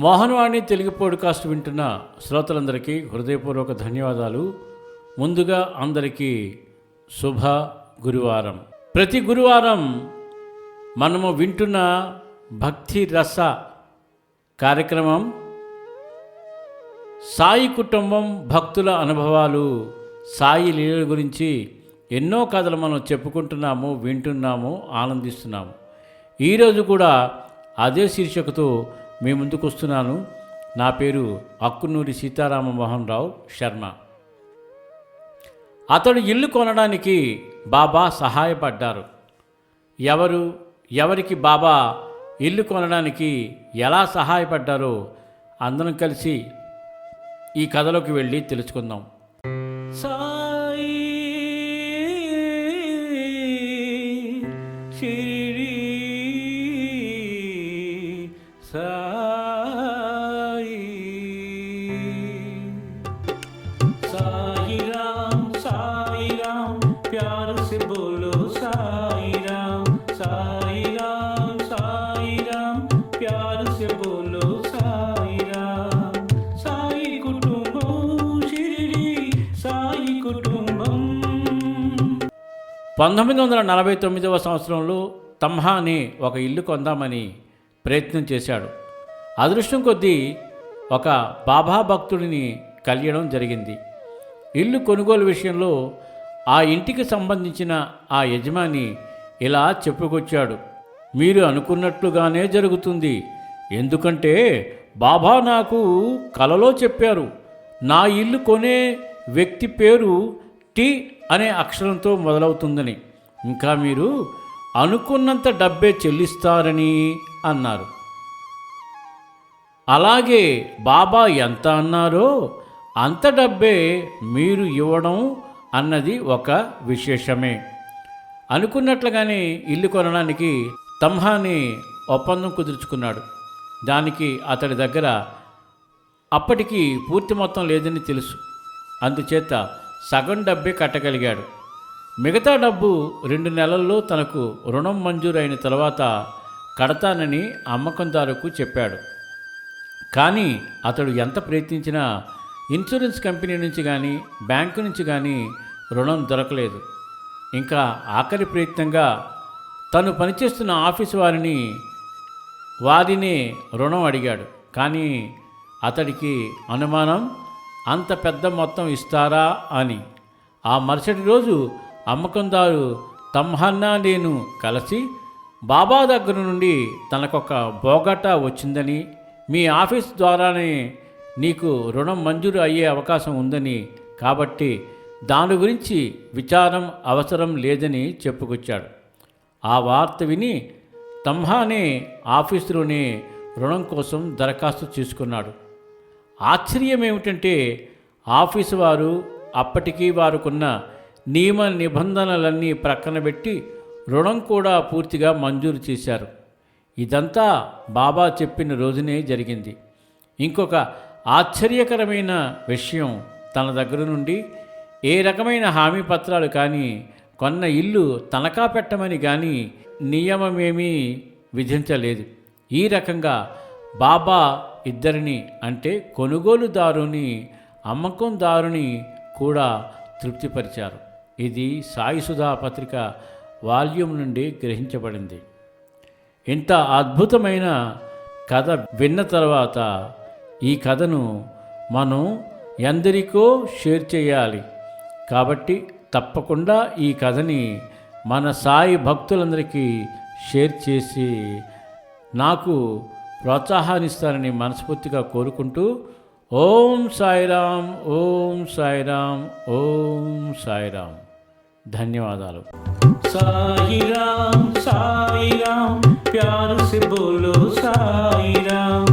Mohan Vani Telugu podcast వింటున్న శ్రోతలందరికీ హృదయపూర్వక ధన్యవాదాలు. ముందుగా అందరికీ శుభ గురువారం. ప్రతి గురువారం మనము వింటున్న భక్తి రస కార్యక్రమం సాయి కుటుంబం భక్తుల అనుభవాలు సాయి లీలల గురించి ఎన్నో కథలు మనం చెప్పుకుంటున్నాము వింటున్నాము ఆనందిస్తున్నాము. ఈరోజు కూడా అదే శీర్షికతో మీ ముందుకు వస్తున్నాను. నా పేరు అక్కునూరి సీతారామ మోహన్ రావు శర్మ. అతడు ఇల్లు కొనడానికి బాబా సహాయపడ్డారు. ఎవరు ఎవరికి బాబా ఇల్లు కొనడానికి ఎలా సహాయపడ్డారో అందరం కలిసి ఈ కథలోకి వెళ్ళి తెలుసుకుందాం. సాయి పంతొమ్మిది వందల నలభై తొమ్మిదవ సంవత్సరంలో తమ్హా అనే ఒక ఇల్లు కొందామని ప్రయత్నం చేశాడు. అదృష్టం కొద్దీ ఒక బాబా భక్తుడిని కలియడం జరిగింది. ఇల్లు కొనుగోలు విషయంలో ఆ ఇంటికి సంబంధించిన ఆ యజమాని ఇలా చెప్పుకొచ్చాడు మీరు అనుకున్నట్లుగానే జరుగుతుంది. ఎందుకంటే బాబా నాకు కలలో చెప్పారు నా ఇల్లు కొనే వ్యక్తి పేరు టి అనే అక్షరంతో మొదలవుతుందని. ఇంకా మీరు అనుకున్నంత డబ్బే చెల్లిస్తారని అన్నారు. అలాగే బాబా ఎంత అన్నారో అంత డబ్బే మీరు ఇవ్వడం అన్నది ఒక విశేషమే. అనుకున్నట్లుగానే ఇల్లు కొనడానికి తమ్హాని ఒప్పందం కుదుర్చుకున్నాడు. దానికి అతడి దగ్గర అప్పటికి పూర్తి మొత్తం లేదని తెలుసు. అందుచేత సగం డబ్బే కట్టగలిగాడు. మిగతా డబ్బు రెండు నెలల్లో తనకు రుణం మంజూరైన తర్వాత కడతానని అమ్మకందారుకు చెప్పాడు. కానీ అతడు ఎంత ప్రయత్నించినా ఇన్సూరెన్స్ కంపెనీ నుంచి కానీ బ్యాంకు నుంచి కానీ రుణం దొరకలేదు. ఇంకా ఆఖరి ప్రయత్నంగా తను పనిచేస్తున్న ఆఫీసు వారిని వారినే రుణం అడిగాడు. కానీ అతడికి అనుమానం అంత పెద్ద మొత్తం ఇస్తారా అని. ఆ మరుసటి రోజు అమ్మకందారు తమ్హన్నా నేను కలిసి బాబా దగ్గర నుండి తనకొక బోగటా వచ్చిందని మీ ఆఫీస్ ద్వారానే నీకు రుణం మంజూరు అయ్యే అవకాశం ఉందని కాబట్టి దాని గురించి విచారం అవసరం లేదని చెప్పుకొచ్చాడు. ఆ వార్త విని తమ్హానే ఆఫీసులోనే రుణం కోసం దరఖాస్తు చేసుకున్నాడు. ఆశ్చర్యం ఏమిటంటే ఆఫీసు వారు అప్పటికీ వారుకున్న నియమ నిబంధనలన్నీ ప్రక్కన పెట్టి రుణం కూడా పూర్తిగా మంజూరు చేశారు. ఇదంతా బాబా చెప్పిన రోజునే జరిగింది. ఇంకొక ఆశ్చర్యకరమైన విషయం తన దగ్గర నుండి ఏ రకమైన హామీ పత్రాలు కానీ కొన్న ఇల్లు తనఖా పెట్టమని కానీ నియమమేమీ విధించలేదు. ఈ రకంగా బాబా ఇద్దరిని అంటే కొనుగోలుదారుని అమ్మకందారుని కూడా తృప్తిపరిచారు. ఇది సాయి సుధా పత్రిక వాల్యూమ్ నుండి గ్రహించబడింది. ఇంత అద్భుతమైన కథ విన్న తర్వాత ఈ కథను మనం ఎందరికో షేర్ చేయాలి. కాబట్టి తప్పకుండా ఈ కథని మన సాయి భక్తులందరికీ షేర్ చేసి నాకు ప్రోత్సాహాన్నిస్తానని మనస్ఫూర్తిగా కోరుకుంటూ ఓం సాయిరాం ఓం సాయిరాం ఓం సాయిరాం ధన్యవాదాలు. సాయిరాం సాయిరామ్ ప్యారు సే బోలో సాయిరామ్.